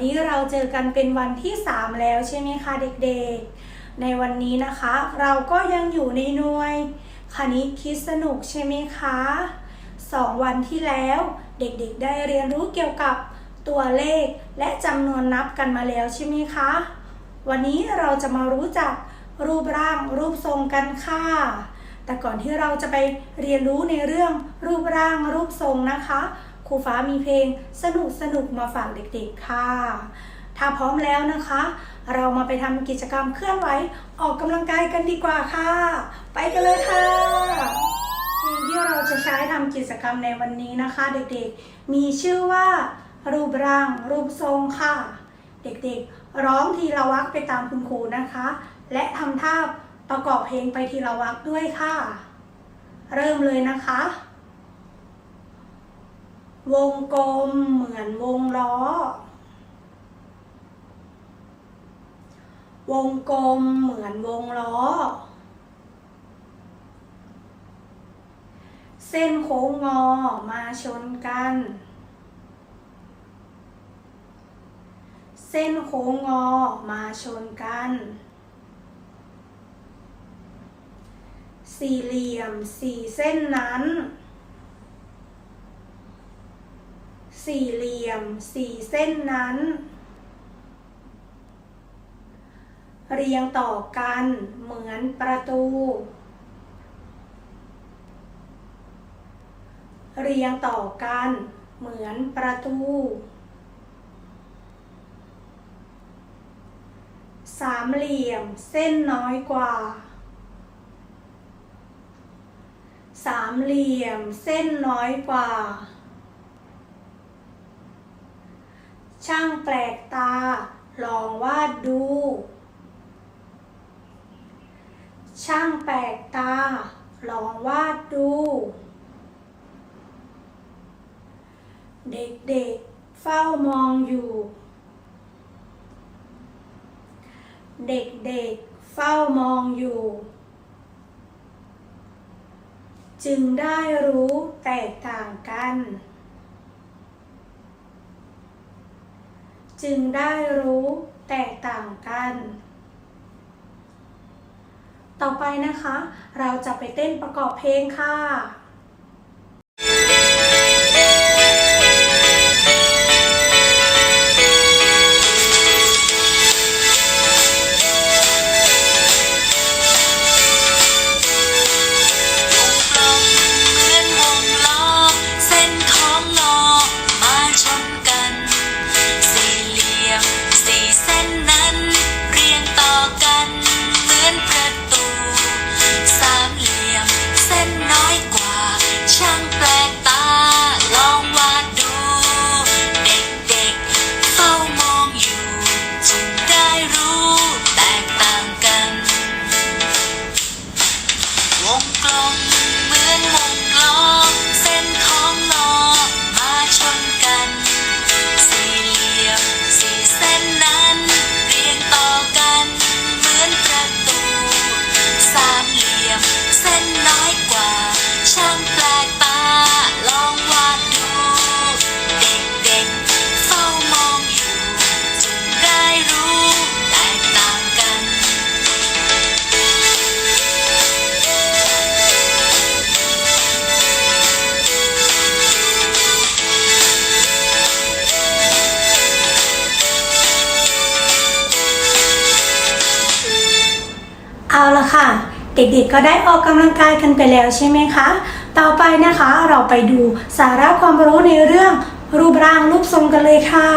นนี้เราเจอกันเป็นวันที่ 3 แล้วใช่ไหมคะเด็กๆ ในวันนี้นะคะ เราก็ยังอยู่ในหน่วย คณิตคิดสนุกใช่ไหมคะสองวันที่แล้วเด็กๆ ได้เรียนรู้เกี่ยวกับตัวเลขและจำนวนนับกันมาแล้วใช่ไหมคะ วันนี้เราจะมารู้จักรูปร่างรูปทรงกันค่ะ แต่ก่อนที่เราจะไปเรียนรู้ในเรื่องรูปร่างรูปทรงนะคะ ครูฟ้ามีเพลงสนุกสนุกมาฝากเด็กๆค่ะ ถ้าพร้อมแล้วนะคะ เรามาไปทำกิจกรรมเคลื่อนไหวออกกำลังกายกันดีกว่าค่ะ ไปกันเลยค่ะเพลงที่เราจะใช้ทำกิจกรรมในวันนี้นะคะ เด็กๆ มีชื่อว่า รูปร่าง รูปทรงค่ะ เด็กๆ ร้องทีละวรรคไปตามคุณครูนะคะ และทำท่าประกอบเพลงไปทีละวรรคด้วยค่ะ เริ่มเลยนะคะ วงกลมเหมือนวงล้อ วงกลมเหมือนวงล้อ เส้นโค้งงอมาชนกัน เส้นโค้งงอมาชนกัน สี่เหลี่ยมสี่เส้นนั้น สี่เหลี่ยมสี่เส้นนั้น เรียงต่อกันเหมือนประตู เรียงต่อกันเหมือนประตูสามเหลี่ยมเส้นน้อยกว่า สามเหลี่ยมเส้นน้อยกว่า ช่างแปลกตา ลองวาดดู ช่างแปลกตา ลองวาดดู เด็กๆ เฝ้ามองอยู่ เด็กๆ เฝ้ามองอยู่ จึงได้รู้แตกต่างกัน จึงได้รู้แตกต่างกัน ต่อไปนะคะ เราจะไปเต้นประกอบเพลงค่ะ เด็กๆก็ได้ออกกำลังกายกันไปแล้วใช่ไหมคะ ต่อไปนะคะเราไปดูสาระความรู้ในเรื่องรูปร่างรูปทรงกันเลยค่ะ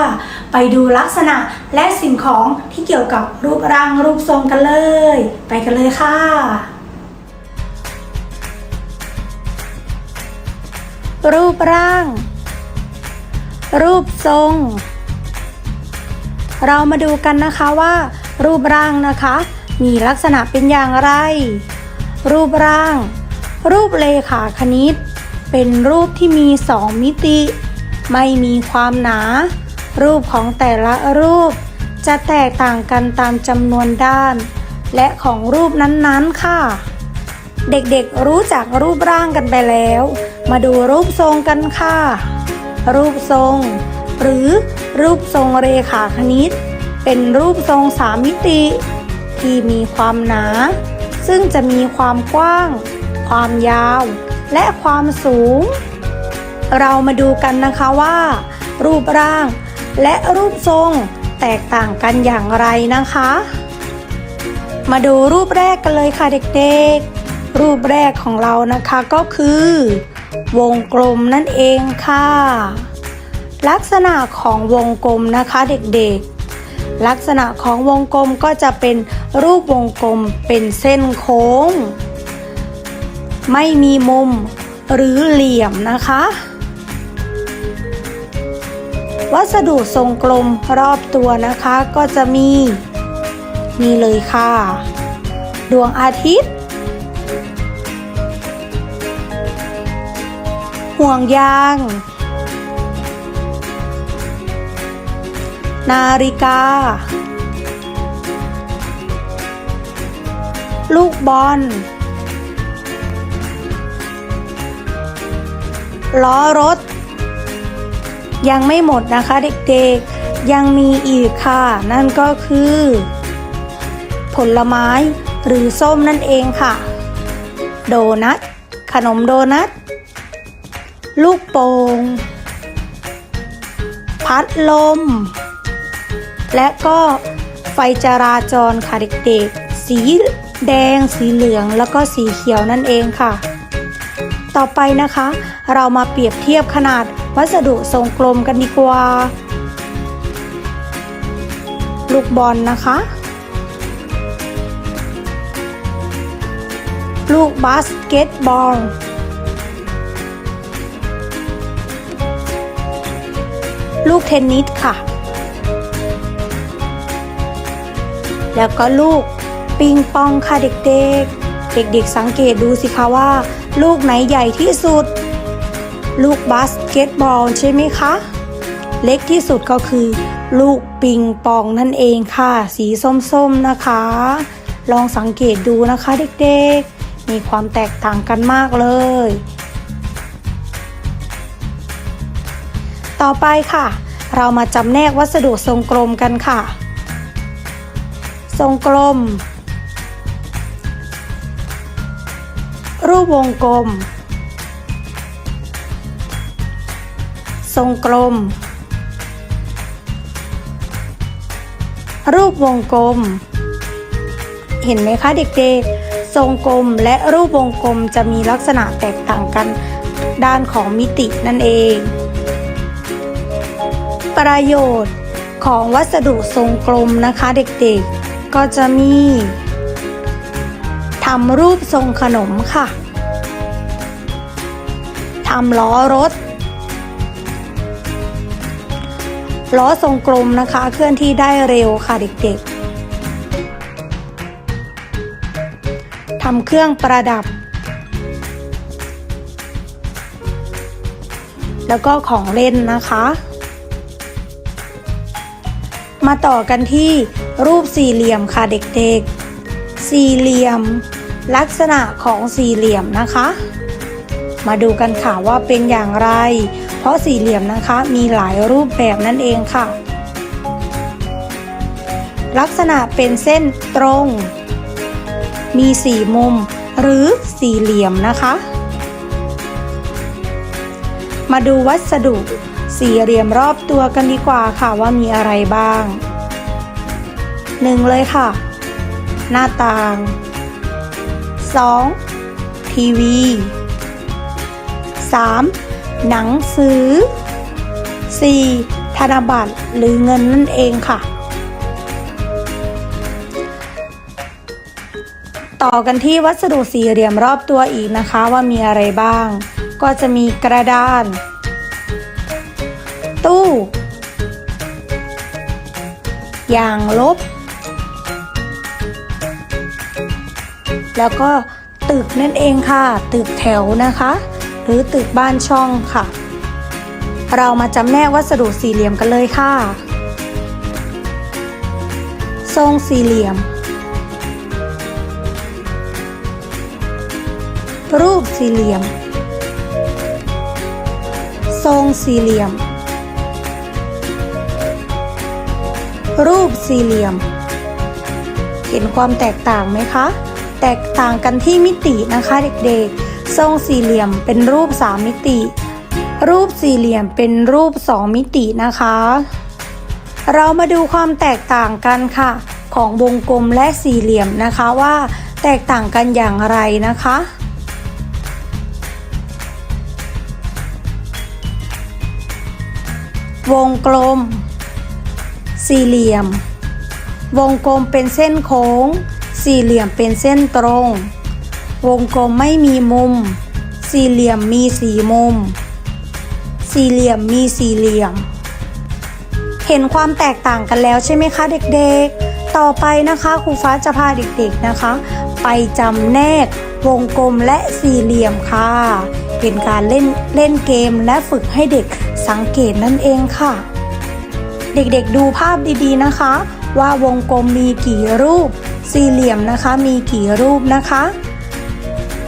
ไปดูลักษณะและสิ่งของที่เกี่ยวกับรูปร่างรูปทรงกันเลย ไปกันเลยค่ะรูปร่าง รูปทรง เรามาดูกันนะคะว่า รูปร่างนะคะ มีลักษณะเป็นอย่างไร รูปร่าง รูปเลขาคณิต เป็นรูปที่มีสองมิติ ไม่มีความหนา รูปของแต่ละรูป จะแตกต่างกันตามจำนวนด้าน และของรูปนั้นๆค่ะ เด็กๆรู้จักรูปร่างกันไปแล้ว มาดูรูปทรงกันค่ะ รูปทรง หรือรูปทรงเรขาคณิต เป็นรูปทรงสามมิติ ที่มีความหนา ซึ่งจะมีความกว้าง ความยาว และความสูง เรามาดูกันนะคะว่า รูปร่างและรูปทรงแตกต่างกันอย่างไรนะคะ มาดูรูปแรกกันเลยค่ะเด็กๆ รูปแรกของเรานะคะก็คือ วงกลมนั่นเองค่ะ ลักษณะของวงกลมนะคะเด็กๆ ลักษณะของวงกลมก็จะเป็นรูปวงกลมเป็นเส้นโค้ง ไม่มีมุมหรือเหลี่ยมนะคะ วัสดุทรงกลมรอบตัวนะคะก็จะมีนี่เลยค่ะ ดวงอาทิตย์ ห่วงยาง นาฬิกา ลูกบอล ล้อรถ ยังไม่หมดนะคะเด็กๆ ยังมีอีกค่ะ นั่นก็คือ ผลไม้หรือส้มนั่นเองค่ะ โดนัท ขนมโดนัท ลูกโป่งพัดลม และก็ไฟจราจรค่ะเด็กๆ สีแดง สีเหลือง แล้วก็สีเขียวนั่นเองค่ะ ต่อไปนะคะ เรามาเปรียบเทียบขนาดวัสดุทรงกลมกันดีกว่า ลูกบอลนะคะ ลูกบาสเกตบอลลูกเทนนิสค่ะ แล้วก็ลูกปิงปองค่ะเด็กๆ เด็กๆสังเกตดูสิคะว่า ลูกไหนใหญ่ที่สุด ลูกบาสเกตบอลใช่ไหมคะ เล็กที่สุดก็คือ ลูกปิงปองนั่นเองค่ะ สีส้มๆนะคะ ลองสังเกตดูนะคะเด็กๆ มีความแตกต่างกันมากเลย ต่อไปค่ะ เรามาจำแนกวัสดุทรงกลมกันค่ะ ทรงกลม รูปวงกลม ทรงกลม รูปวงกลม เห็นไหมคะเด็กๆ ทรงกลมและรูปวงกลมจะมีลักษณะแตกต่างกันด้านของมิตินั่นเอง ประโยชน์ของวัสดุทรงกลมนะคะเด็กๆ ก็จะมีทำรูปทรงขนมค่ะทำล้อรถ ล้อทรงกลมนะคะ เคลื่อนที่ได้เร็วค่ะเด็กๆทำเครื่องประดับ แล้วก็ของเล่นนะคะ มาต่อกันที่ รูปสี่เหลี่ยมค่ะเด็กๆ สี่เหลี่ยม ลักษณะของสี่เหลี่ยมนะคะ มาดูกันค่ะว่าเป็นอย่างไร เพราะสี่เหลี่ยมนะคะมีหลายรูปแบบนั่นเองค่ะ ลักษณะเป็นเส้นตรง มีสี่มุมหรือสี่เหลี่ยมนะคะ มาดูวัสดุสี่เหลี่ยมรอบตัวกันดีกว่าค่ะว่ามีอะไรบ้าง หนึ่งเลยค่ะ หน้าต่าง 2. ทีวี 3. หนังสือ 4. ธนบัตรหรือเงินนั่นเองค่ะ ต่อกันที่วัสดุสี่เหลี่ยมรอบตัวอีกนะคะว่ามีอะไรบ้าง ก็จะมีกระดาน ตู้ ยางลบ แล้วก็ตึกนั่นเองค่ะ ตึกแถวนะคะ หรือตึกบ้านช่องค่ะ เรามาจำแนกวัสดุสี่เหลี่ยมกันเลยค่ะ ทรงสี่เหลี่ยม รูปสี่เหลี่ยม ทรงสี่เหลี่ยม รูปสี่เหลี่ยม เห็นความแตกต่างไหมคะ แตกต่างกันที่มิตินะคะเด็กๆ ทรงสี่เหลี่ยมเป็นรูป 3 มิติ รูปสี่เหลี่ยมเป็นรูป 2 มิตินะคะ เรามาดูความแตกต่างกันค่ะ ของวงกลมและสี่เหลี่ยมนะคะว่าแตกต่างกันอย่างไรนะคะวงกลม สี่เหลี่ยม วงกลมเป็นเส้นโค้ง สี่เหลี่ยมเป็นเส้นตรง วงกลมไม่มีมุม สี่เหลี่ยมมีสี่มุม สี่เหลี่ยมมีสี่เหลี่ยม เห็นความแตกต่างกันแล้วใช่ไหมคะเด็กๆ ต่อไปนะคะครูฟ้าจะพาเด็กๆนะคะ ไปจำแนกวงกลมและสี่เหลี่ยมค่ะ เป็นการเล่นเล่นเกมและฝึกให้เด็กสังเกตนั่นเองค่ะ เด็กๆดูภาพดีๆนะคะ ว่าวงกลมมีกี่รูป สี่เหลี่ยมนะคะมีกี่รูปนะคะ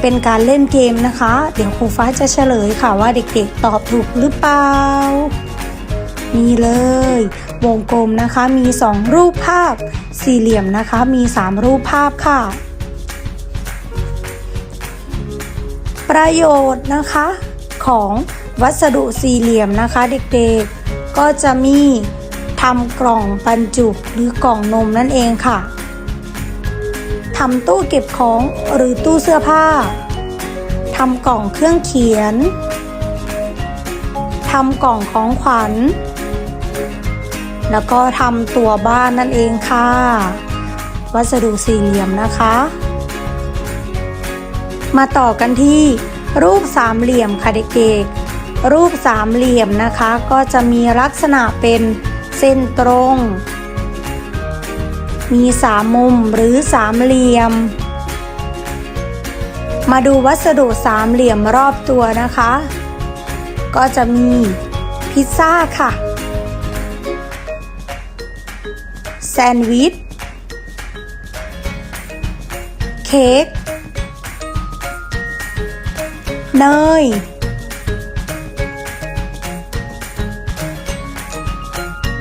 เป็นการเล่นเกมนะคะ เดี๋ยวครูฟ้าจะเฉลยค่ะว่าเด็กๆตอบถูกหรือเปล่านี่เลย วงกลมนะคะมี 2 รูปภาพ สี่เหลี่ยมนะคะมี 3 รูปภาพค่ะ ประโยชน์นะคะของวัสดุสี่เหลี่ยมนะคะ เด็กๆก็จะมีทำกล่องบรรจุหรือกล่องนมนั่นเองค่ะำตู้เก็บของหรือตู้เสื้อผ้าทำกล่องเครื่องเขียนทำกล่องของขวัญ แล้วก็ทำตัวบ้านนั่นเองค่ะ วัสดุสี่เหลี่ยมนะคะ มาต่อกันที่รูปสามเหลี่ยมค่ะเด็กๆรูปสามเหลี่ยมนะคะ ก็จะมีลักษณะเป็นเส้นตรง มีสามมุมหรือสามเหลี่ยม มาดูวัสดุสามเหลี่ยมรอบตัวนะคะ ก็จะมีพิซซ่าค่ะ แซนด์วิช เค้ก เนย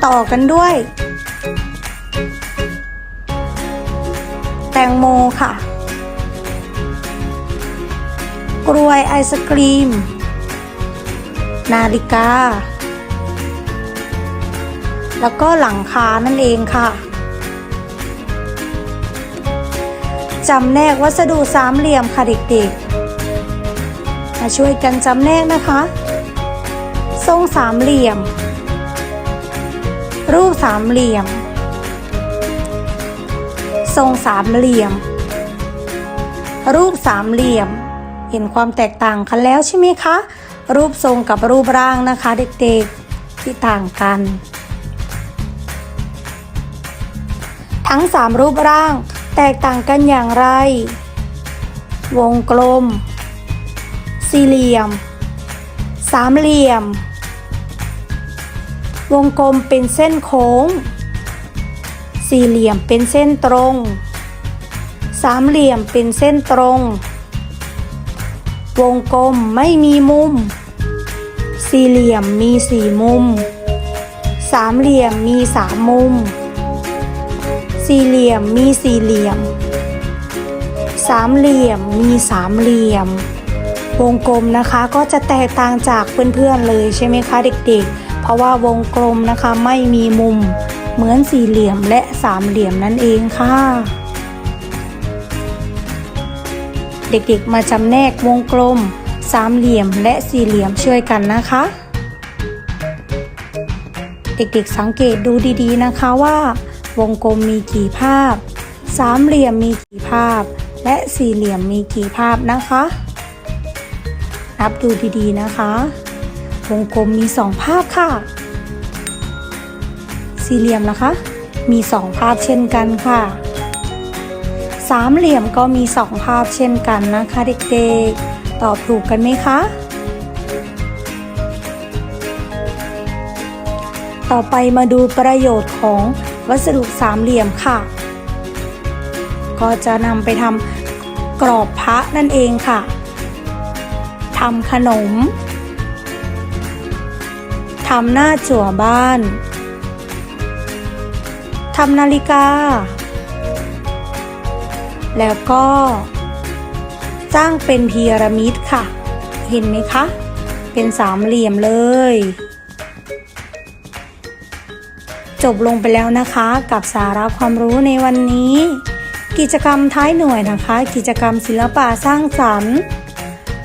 ต่อกันด้วย งโมค่ะ กล้วยไอศกรีม นาฬิกา แล้วก็หลังคานั่นเองค่ะจำแนกวัสดุสามเหลี่ยมค่ะเด็กๆ มาช่วยกันจำแนกนะคะ ทรงสามเหลี่ยม รูปสามเหลี่ยม ทรงสามเหลี่ยม รูปสามเหลี่ยม เห็นความแตกต่างกันแล้วใช่ไหมคะ รูปทรงกับรูปร่างนะคะ เด็กๆที่ต่างกัน ทั้งสามรูปร่างแตกต่างกันอย่างไร วงกลม สี่เหลี่ยม สามเหลี่ยม วงกลมเป็นเส้นโค้ง สี่เหลี่ยมเป็นเส้นตรง สามเหลี่ยมเป็นเส้นตรง วงกลมไม่มีมุม สี่เหลี่ยมมีสี่มุม สามเหลี่ยมมีสามมุม สี่เหลี่ยมมีสี่เหลี่ยม สามเหลี่ยมมีสามเหลี่ยม วงกลมนะคะก็จะแตกต่างจากเพื่อนๆเลยใช่ไหมคะเด็กๆ เพราะว่าวงกลมนะคะไม่มีมุม เหมือนสี่เหลี่ยมและสามเหลี่ยมนั่นเองค่ะ เด็กๆมาจำแนกวงกลม สามเหลี่ยมและสี่เหลี่ยมช่วยกันนะคะ เด็กๆสังเกตดูดีๆนะคะว่า วงกลมมีกี่ภาพ สามเหลี่ยมมีกี่ภาพ และสี่เหลี่ยมมีกี่ภาพนะคะ นับดูดีๆนะคะ วงกลมมีสองภาพค่ะ สี่เหลี่ยมนะคะ มีสองภาพเช่นกันค่ะ สามเหลี่ยมก็มีสองภาพเช่นกันนะคะเด็กๆ ตอบถูกกันไหมคะ ต่อไปมาดูประโยชน์ของวัสดุสามเหลี่ยมค่ะ ก็จะนำไปทำกรอบพระนั่นเองค่ะทำขนมทำหน้าจั่วบ้าน ทำนาฬิกา แล้วก็สร้างเป็นพีระมิดค่ะ เห็นไหมคะ เป็นสามเหลี่ยมเลย จบลงไปแล้วนะคะกับสาระความรู้ในวันนี้ กิจกรรมท้ายหน่วยนะคะ กิจกรรมศิลปะสร้างสรรค์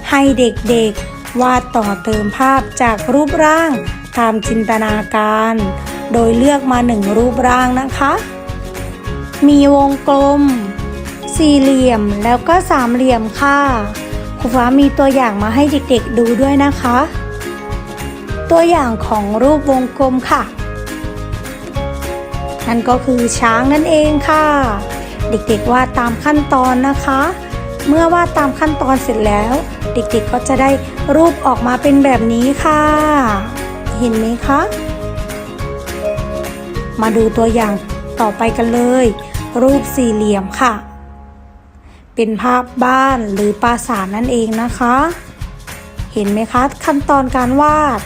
ให้เด็กๆวาดต่อเติมภาพจากรูปร่างตามจินตนาการ โดยเลือกมาหนึ่งรูปร่างนะคะ มีวงกลม สี่เหลี่ยมแล้วก็สามเหลี่ยมค่ะครูฟ้ามีตัวอย่างมาให้เด็กๆดูด้วยนะคะ ตัวอย่างของรูปวงกลมค่ะ นั่นก็คือช้างนั่นเองค่ะ เด็กๆวาดตามขั้นตอนนะคะ เมื่อวาดตามขั้นตอนเสร็จแล้ว เด็กๆก็จะได้รูปออกมาเป็นแบบนี้ค่ะ เห็นไหมคะ มาดูตัวอย่างต่อไปกันเลย รูปสี่เหลี่ยมค่ะ เป็นภาพบ้านหรือปราสาทนั่นเองนะคะ เห็นไหมคะขั้นตอนการวาด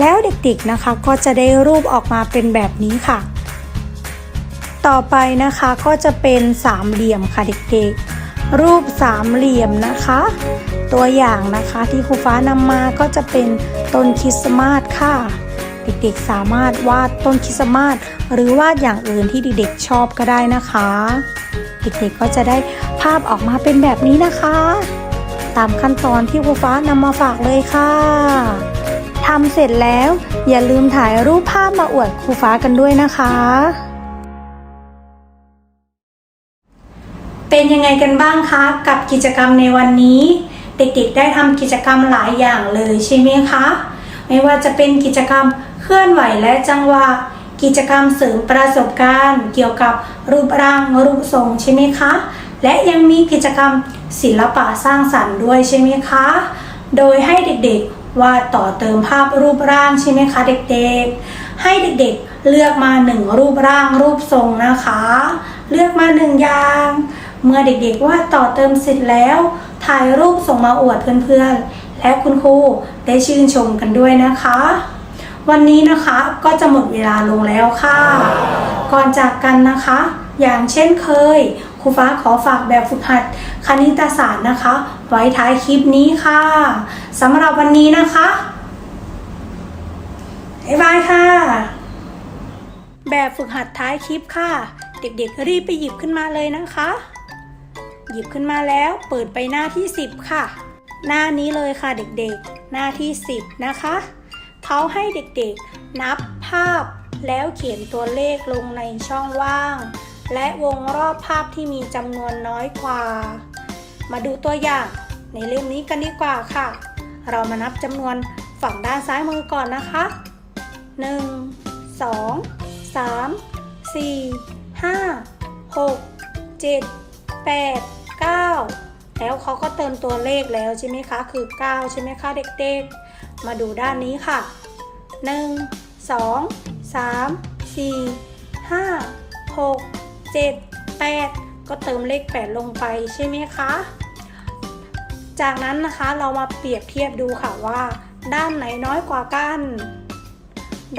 แล้วเด็กๆนะคะก็จะได้รูปออกมาเป็นแบบนี้ค่ะ ต่อไปนะคะก็จะเป็นสามเหลี่ยมค่ะเด็กๆ รูปสามเหลี่ยมนะคะ ตัวอย่างนะคะที่ครูฟ้านำมาก็จะเป็นต้นคริสต์มาสค่ะเด็กๆสามารถวาดต้นคริสต์มาส หรือวาดอย่างอื่นที่เด็กๆชอบก็ได้นะคะ เด็กๆก็จะได้ภาพออกมาเป็นแบบนี้นะคะ ตามขั้นตอนที่ครูฟ้านำมาฝากเลยค่ะทำเสร็จแล้วอย่าลืมถ่ายรูปภาพมาอวดครูฟ้ากันด้วยนะคะ เป็นยังไงกันบ้างคะกับกิจกรรมในวันนี้ เด็กๆได้ทำกิจกรรมหลายอย่างเลยใช่ไหมคะ ไม่ว่าจะเป็นกิจกรรมเคลื่อนไหวและจังหวะ กิจกรรมเสริมประสบการณ์ เกี่ยวกับรูปร่างรูปทรงใช่ไหมคะ และยังมีกิจกรรมศิลปะสร้างสรรค์ด้วยใช่ไหมคะ โดยให้เด็กๆวาดต่อเติมภาพรูปร่างใช่ไหมคะ เด็กๆ ให้เด็กๆเลือกมาหนึ่งรูปร่างรูปทรงนะคะ เลือกมาหนึ่งอย่าง เมื่อเด็กๆวาดต่อเติมเสร็จแล้ว ถ่ายรูปส่งมาอวดเพื่อนๆ และคุณครูได้ชื่นชมกันด้วยนะคะ วันนี้นะคะก็จะหมดเวลาลงแล้วค่ะ ก่อนจากกันนะคะ อย่างเช่นเคยครูฟ้าขอฝากแบบฝึกหัดคณิตศาสตร์นะคะ ไว้ท้ายคลิปนี้ค่ะสำหรับวันนี้นะคะบ๊ายบายค่ะ แบบฝึกหัดท้ายคลิปค่ะ เด็กๆรีบไปหยิบขึ้นมาเลยนะคะ หยิบขึ้นมาแล้วเปิดไปหน้าที่ 10 ค่ะ หน้านี้เลยค่ะเด็กๆ หน้าที่ 10 นะคะ เขาให้เด็กๆ นับภาพ แล้วเขียนตัวเลขลงในช่องว่าง และวงรอบภาพที่มีจำนวนน้อยกว่า มาดูตัวอย่างในเล่มนี้กันดีกว่าค่ะ เรามานับจำนวนฝั่งด้านซ้ายมือก่อนนะคะ 1 2 3 4 5 6 7 8 9 แล้วเขาก็เติมตัวเลขแล้วใช่ไหมคะ คือ 9 ใช่ไหมคะเด็กๆ มาดูด้านนี้ค่ะ 1 2 3 4 5 6 7 8 ก็เติมเลข 8 ลงไปใช่ไหมคะ จากนั้นนะคะเรามาเปรียบเทียบดูค่ะว่า ด้านไหนน้อยกว่ากัน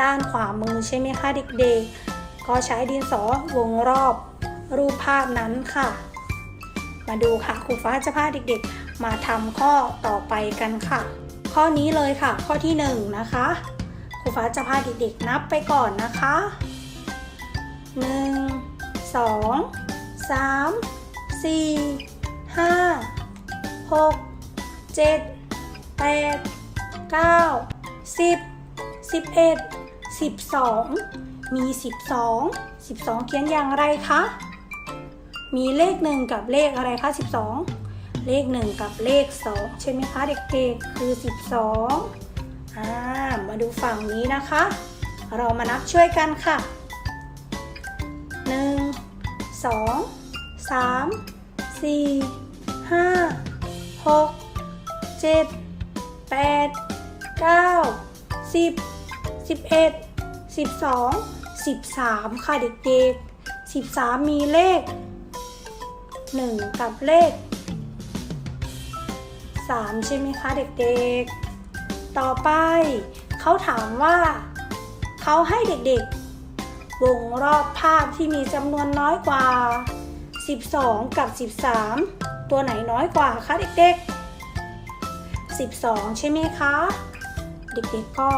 ด้านขวามือใช่ไหมคะเด็กๆ ก็ใช้ดินสอวงรอบรูปภาพนั้นค่ะ มาดูค่ะครูฟ้าจะพาเด็กๆ มาทำข้อต่อไปกันค่ะ ข้อนี้เลยค่ะ ข้อที่1นงนะคะครูฟ้าจะพาเด็กๆนับไปก่อนนะคะ 1 2 3 4 5 6 7 8 9 10 11 12 มี 12 12 เขียนอย่างไรคะ มีเลข 1 กับเลขอะไรคะ 12 เลข 1 กับเลข 2 ใช่ไหมคะเด็กๆ คือ 12อ่ามาดูฝั่งนี้นะคะ เรามานับช่วยกันค่ะ 1 2 3 4 5 6 7 8 9 10 11 12 13 ค่ะเด็กๆ 13 มีเลข 1 กับเลข 3 ใช่ไหมคะเด็กๆ ต่อไปเขาถามว่าเขาให้เด็กๆ วงรอบภาพที่มีจำนวนน้อยกว่า 12 กับ 13 ตัวไหนน้อยกว่าคะเด็กๆ 12 ใช่ไหมคะ เด็กๆก็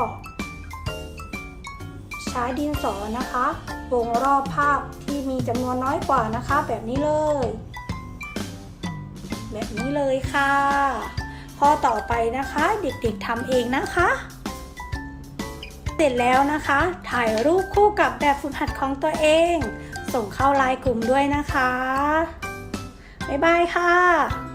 ใช้ดินสอนะคะ วงรอบภาพที่มีจำนวนน้อยกว่านะคะ แบบนี้เลย แบบนี้เลยค่ะ ข้อต่อไปนะคะ เด็กๆทำเองนะคะ เสร็จแล้วนะคะ ถ่ายรูปคู่กับแบบฝึกหัดของตัวเอง ส่งเข้าไลน์กลุ่มด้วยนะคะ บ๊ายบายค่ะ